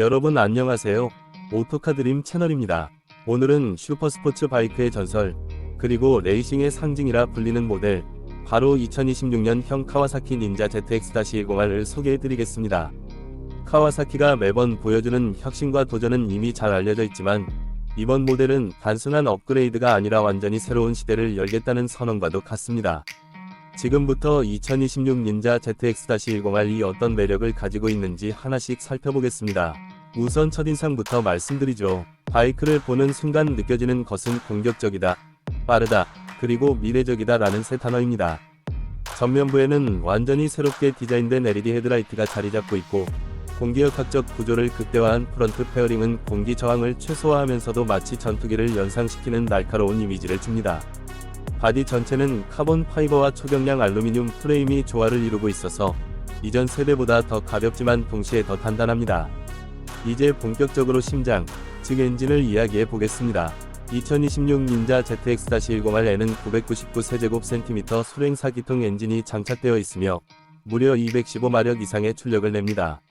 여러분 안녕하세요. 오토카 드림 채널입니다. 오늘은 슈퍼스포츠 바이크의 전설, 그리고 레이싱의 상징이라 불리는 모델, 바로 2026년형 카와사키 닌자 ZX-101을 소개해드리겠습니다. 카와사키가 매번 보여주는 혁신과 도전은 이미 잘 알려져 있지만, 이번 모델은 단순한 업그레이드가 아니라 완전히 새로운 시대를 열겠다는 선언과도 같습니다. 지금부터 2026 닌자 ZX-101이 어떤 매력을 가지고 있는지 하나씩 살펴보겠습니다. 우선 첫인상부터 말씀드리죠. 바이크를 보는 순간 느껴지는 것은 공격적이다, 빠르다, 그리고 미래적이다 라는 세 단어입니다. 전면부에는 완전히 새롭게 디자인된 LED 헤드라이트가 자리 잡고 있고, 공기역학적 구조를 극대화한 프런트 페어링은 공기 저항을 최소화하면서도 마치 전투기를 연상시키는 날카로운 이미지를 줍니다. 바디 전체는 카본 파이버와 초경량 알루미늄 프레임이 조화를 이루고 있어서 이전 세대보다 더 가볍지만 동시에 더 단단합니다. 이제 본격적으로 심장, 즉 엔진을 이야기해 보겠습니다. 2026 닌자 ZX-101에는 999 세제곱센티미터 수랭 4기통 엔진이 장착되어 있으며 무려 215마력 이상의 출력을 냅니다.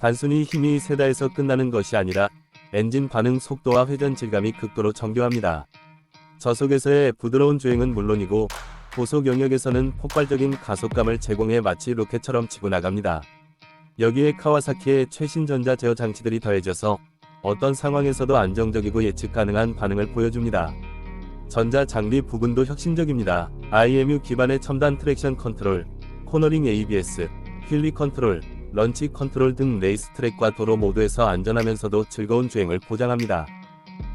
단순히 힘이 세다에서 끝나는 것이 아니라 엔진 반응 속도와 회전 질감이 극도로 정교합니다. 저속에서의 부드러운 주행은 물론이고 고속 영역에서는 폭발적인 가속감을 제공해 마치 로켓처럼 치고 나갑니다. 여기에 카와사키의 최신 전자 제어 장치들이 더해져서 어떤 상황에서도 안정적이고 예측 가능한 반응을 보여줍니다. 전자 장비 부분도 혁신적입니다. IMU 기반의 첨단 트랙션 컨트롤, 코너링 ABS, 휠리 컨트롤, 런치 컨트롤 등 레이스 트랙과 도로 모두에서 안전하면서도 즐거운 주행을 보장합니다.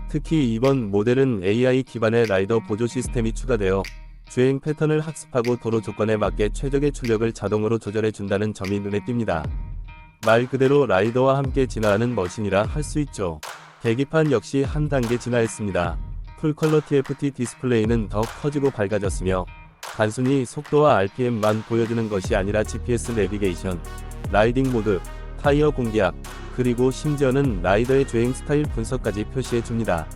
특히 이번 모델은 AI 기반의 라이더 보조 시스템이 추가되어 주행 패턴을 학습하고 도로 조건에 맞게 최적의 출력을 자동으로 조절해 준다는 점이 눈에 띕니다. 말 그대로 라이더와 함께 진화하는 머신이라 할 수 있죠. 계기판 역시 한 단계 진화했습니다. 풀컬러 TFT 디스플레이는 더 커지고 밝아졌으며 단순히 속도와 RPM만 보여주는 것이 아니라 GPS 내비게이션, 라이딩 모드, 타이어 공기압, 그리고 심지어는 라이더의 주행 스타일 분석까지 표시해 줍니다.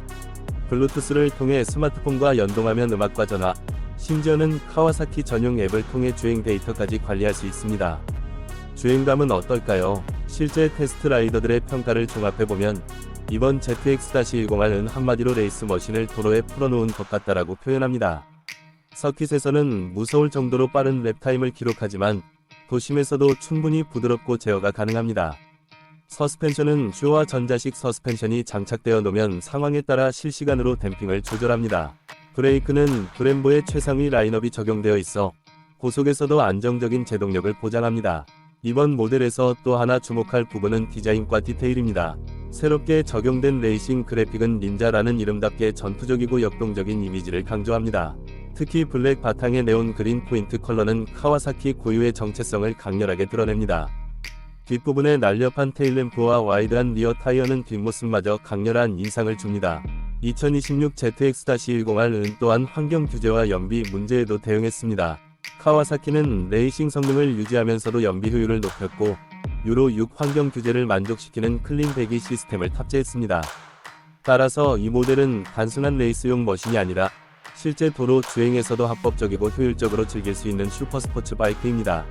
블루투스를 통해 스마트폰과 연동하면 음악과 전화, 심지어는 카와사키 전용 앱을 통해 주행 데이터까지 관리할 수 있습니다. 주행감은 어떨까요? 실제 테스트 라이더들의 평가를 종합해보면 이번 ZX-101은 한마디로 레이스 머신을 도로에 풀어놓은 것 같다라고 표현합니다. 서킷에서는 무서울 정도로 빠른 랩타임을 기록하지만 도심에서도 충분히 부드럽고 제어가 가능합니다. 서스펜션은 슈와 전자식 서스펜션이 장착되어 놓으면 상황에 따라 실시간으로 댐핑을 조절합니다. 브레이크는 브렘보의 최상위 라인업이 적용되어 있어 고속에서도 안정적인 제동력을 보장합니다. 이번 모델에서 또 하나 주목할 부분은 디자인과 디테일입니다. 새롭게 적용된 레이싱 그래픽은 닌자라는 이름답게 전투적이고 역동적인 이미지를 강조합니다. 특히 블랙 바탕의 네온 그린 포인트 컬러는 카와사키 고유의 정체성을 강렬하게 드러냅니다. 뒷부분의 날렵한 테일램프와 와이드한 리어 타이어는 뒷모습마저 강렬한 인상을 줍니다. 2026 ZX-101은 또한 환경 규제와 연비 문제에도 대응했습니다. 카와사키는 레이싱 성능을 유지하면서도 연비 효율을 높였고 유로 6 환경 규제를 만족시키는 클린 배기 시스템을 탑재했습니다. 따라서 이 모델은 단순한 레이스용 머신이 아니라 실제 도로 주행에서도 합법적이고 효율적으로 즐길 수 있는 슈퍼스포츠 바이크입니다.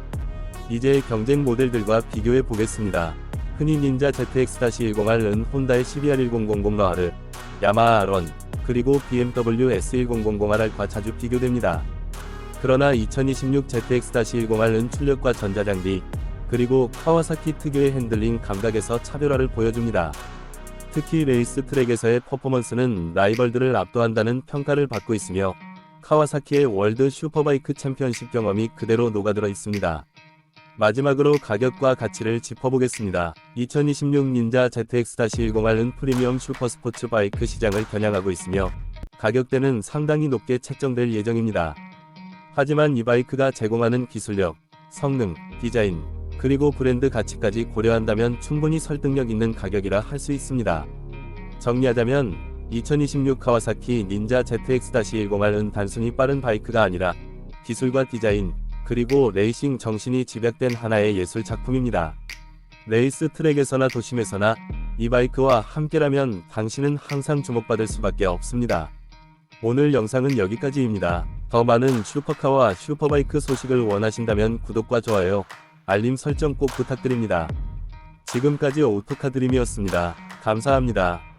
이제 경쟁 모델들과 비교해 보겠습니다. 흔히 닌자 ZX-101은 혼다의 CBR1000R, 야마하 런, 그리고 BMW S1000R과 자주 비교됩니다. 그러나 2026 ZX-101은 출력과 전자장비, 그리고 카와사키 특유의 핸들링 감각에서 차별화를 보여줍니다. 특히 레이스 트랙에서의 퍼포먼스는 라이벌들을 압도한다는 평가를 받고 있으며 카와사키의 월드 슈퍼바이크 챔피언십 경험이 그대로 녹아들어 있습니다. 마지막으로 가격과 가치를 짚어보겠습니다. 2026 닌자 ZX-101은 프리미엄 슈퍼스포츠 바이크 시장을 겨냥하고 있으며 가격대는 상당히 높게 책정될 예정입니다. 하지만 이 바이크가 제공하는 기술력, 성능, 디자인, 그리고 브랜드 가치까지 고려한다면 충분히 설득력 있는 가격이라 할 수 있습니다. 정리하자면 2026 카와사키 닌자 ZX-101은 단순히 빠른 바이크가 아니라 기술과 디자인, 그리고 레이싱 정신이 집약된 하나의 예술 작품입니다. 레이스 트랙에서나 도심에서나 이 바이크와 함께라면 당신은 항상 주목받을 수밖에 없습니다. 오늘 영상은 여기까지입니다. 더 많은 슈퍼카와 슈퍼바이크 소식을 원하신다면 구독과 좋아요, 알림 설정 꼭 부탁드립니다. 지금까지 오토카드림이었습니다. 감사합니다.